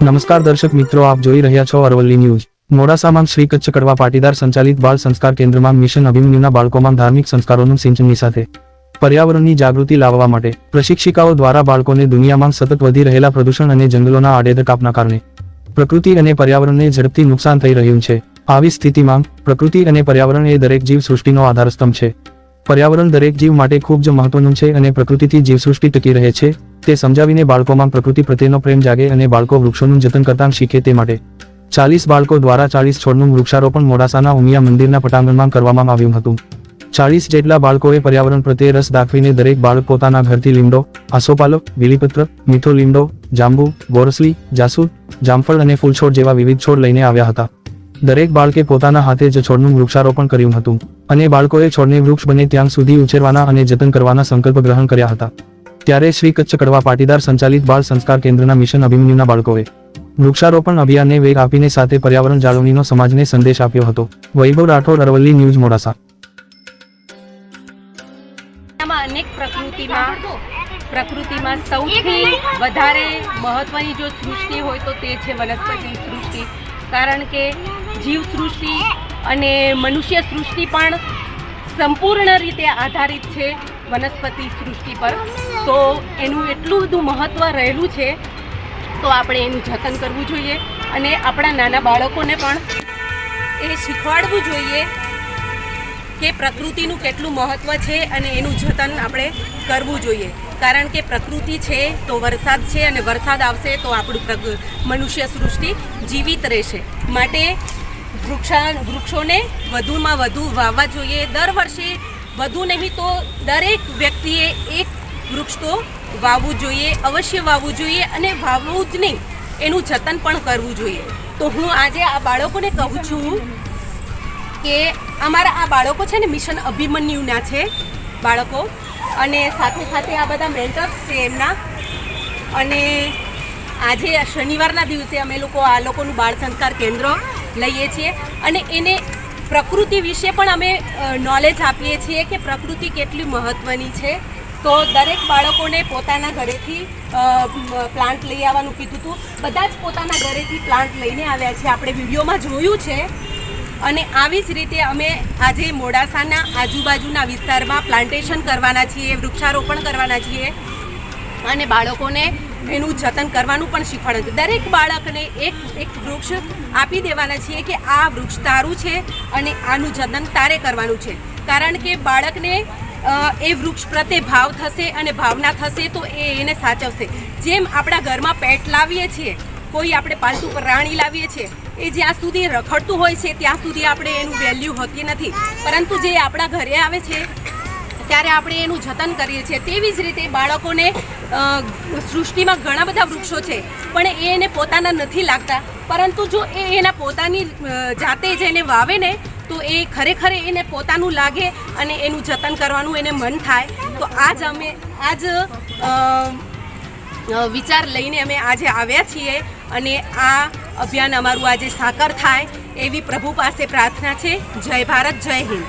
નમસ્કાર દર્શક મિત્રો, આપ જોઈ રહ્યા છો અરવલ્લી ન્યૂઝ. મોડાસામાં શ્રી કચ્છ કડવા પાટીદાર સંચાલિત બાળ સંસ્કાર કેન્દ્રમાં મિશન અભિમન્યુના બાળકોમાં ધાર્મિક સંસ્કારોનું સિંચનની સાથે પર્યાવરણની જાગૃતિ લાવવા માટે પ્રશિક્ષિકાઓ દ્વારા બાળકોને દુનિયામાં સતત વધી રહેલા પ્રદૂષણ અને જંગલોના આડેધડ કાપના કારણે પ્રકૃતિ અને પર્યાવરણને ઝડપથી નુકસાન થઈ રહ્યું છે. આવી સ્થિતિમાં પ્રકૃતિ અને પર્યાવરણ એ દરેક જીવ સૃષ્ટિનો આધારસ્તંભ છે. પર્યાવરણ દરેક જીવ માટે ખૂબ જ મહત્વનું છે અને પ્રકૃતિથી જીવસૃષ્ટિ ટકી રહે છે. તે સમજાવીને બાળકોમાં પ્રકૃતિ પ્રત્યેનો પ્રેમ જાગે અને બાળકો વૃક્ષોનું જતન કરતા શીખે તે માટે. ચાલીસ બાળકો દ્વારા ચાલીસ છોડનું વૃક્ષારોપણ મોડાસાના ઉમિયા મંદિરના પટાંગણમાં કરવામાં આવ્યું હતું. ચાલીસ જેટલા બાળકોએ પર્યાવરણ પ્રત્યે રસ દાખવીને દરેક બાળક પોતાના ઘરથી લીમડો આસોપાલો બીલીપત્ર, મીઠો લીમડો, જાંબુ બોરસલી જાસૂદ, જામફળ અને ફૂલછોડ જેવા વિવિધ છોડ લઈને આવ્યા હતા. દરેક બાળકે પોતાના હાથે જ છોડનું વૃક્ષારોપણ કર્યું હતું અને બાળકોએ છોડને વૃક્ષ બને ત્યાં સુધી ઉછેરવાના અને જતન કરવાના સંકલ્પ ગ્રહણ કર્યા હતા. ત્યારે શ્રી કચ્છ કડવા પાટીદાર સંચાલિત બાળ સંસ્કાર કેન્દ્રના મિશન અભિમન્યુના બાળકોએ વૃક્ષારોપણ અભિયાનને વેગ આપીને સાથે પર્યાવરણ જાળવણીનો સમાજને સંદેશ આપ્યો હતો. વૈભવ રાઠોડ, અરવલ્લી ન્યૂઝ મોડાસા. પ્રકૃતિમાં સૌથી વધારે મહત્વની જો સૃષ્ટિ હોય તો તે છે વનસ્પતિ સૃષ્ટિ. કારણ કે જીવ સૃષ્ટિ અને મનુષ્ય સૃષ્ટિ પણ સંપૂર્ણ રીતે આધારિત છે વનસ્પતિ સૃષ્ટિ પર. તો એનું એટલું બધું મહત્ત્વ રહેલું છે. તો આપણે એનું જતન કરવું જોઈએ અને આપણા નાના બાળકોને પણ એ શીખવાડવું જોઈએ. કે પ્રકૃતિનું કેટલું મહત્ત્વ છે અને એનું જતન આપણે કરવું જોઈએ. કારણ કે પ્રકૃતિ છે તો વરસાદ છે અને વરસાદ આવશે તો આપણું પ્રગ, મનુષ્ય સૃષ્ટિ જીવિત રહેશે. માટે વૃક્ષા, વૃક્ષોને વધુમાં વધુ વાવવા જોઈએ. દર વર્ષે વધુ નહીં તો દરેક વ્યક્તિએ એક વૃક્ષ તો વાવવું જોઈએ, અવશ્ય વાવવું જોઈએ અને વાવવું જ નહીં, એનું જતન પણ કરવું જોઈએ. તો હું આજે આ બાળકોને કહું છું કે અમારા આ બાળકો છે ને મિશન અભિમન્યુના છે, બાળકો. અને સાથે સાથે આ બધા મેન્ટર્સ છે એમના. અને આજે શનિવારના દિવસે અમે લોકો આ લોકોનું બાળ સંસ્કાર કેન્દ્ર લઈએ છીએ. અને એને પ્રકૃતિ વિશે પણ અમે નોલેજ આપીએ છીએ કે પ્રકૃતિ કેટલી મહત્ત્વની છે. તો દરેક બાળકોને પોતાના ઘરેથી પ્લાન્ટ લઈ આવવાનું કીધું હતું. બધા જ પોતાના ઘરેથી પ્લાન્ટ લઈને આવ્યા છે. આપણે વિડીયોમાં જોયું છે અને આવી જ રીતે અમે આજે મોડાસાના આજુબાજુના વિસ્તારમાં પ્લાન્ટેશન કરવાના છીએ, વૃક્ષારોપણ કરવાના છીએ અને બાળકોને એનું જતન કરવાનું પણ શીખવાડવાનું છે. દરેક બાળકને એક એક વૃક્ષ આપી દેવાના છીએ કે આ વૃક્ષ તારું છે અને આનું જતન તારે કરવાનું છે. કારણ કે બાળકને એ વૃક્ષ પ્રત્યે ભાવ થશે અને ભાવના થશે તો એ એને સાચવશે. જેમ આપણા ઘરમાં પેટ લાવીએ છીએ કોઈ આપણે પાલતુ પ્રાણી લાવીએ છીએ, એ જ્યાં સુધી રખડતું હોય છે, ત્યાં સુધી આપણે એનું વેલ્યુ હોતી નથી. પરંતુ જે આપણા ઘરે આવે છે, ત્યારે આપણે એનું જતન કરીએ છીએ. તેવી જ રીતે બાળકોને સૃષ્ટિમાં ઘણા બધા વૃક્ષો છે, પણ એ એને પોતાના નથી લાગતા. પરંતુ જો એ એના પોતાની જાતે જ એને વાવે ને, તો એ ખરેખર એને પોતાનું લાગે અને એનું જતન કરવાનું એને મન થાય. તો આજ અમે, આજ વિચાર લઈને અમે આજે આવ્યા છીએ અને આ અભિયાન અમારું આજે સાકર થાય એવી પ્રભુ પાસે પ્રાર્થના છે. જય ભારત, જય હિન્દ.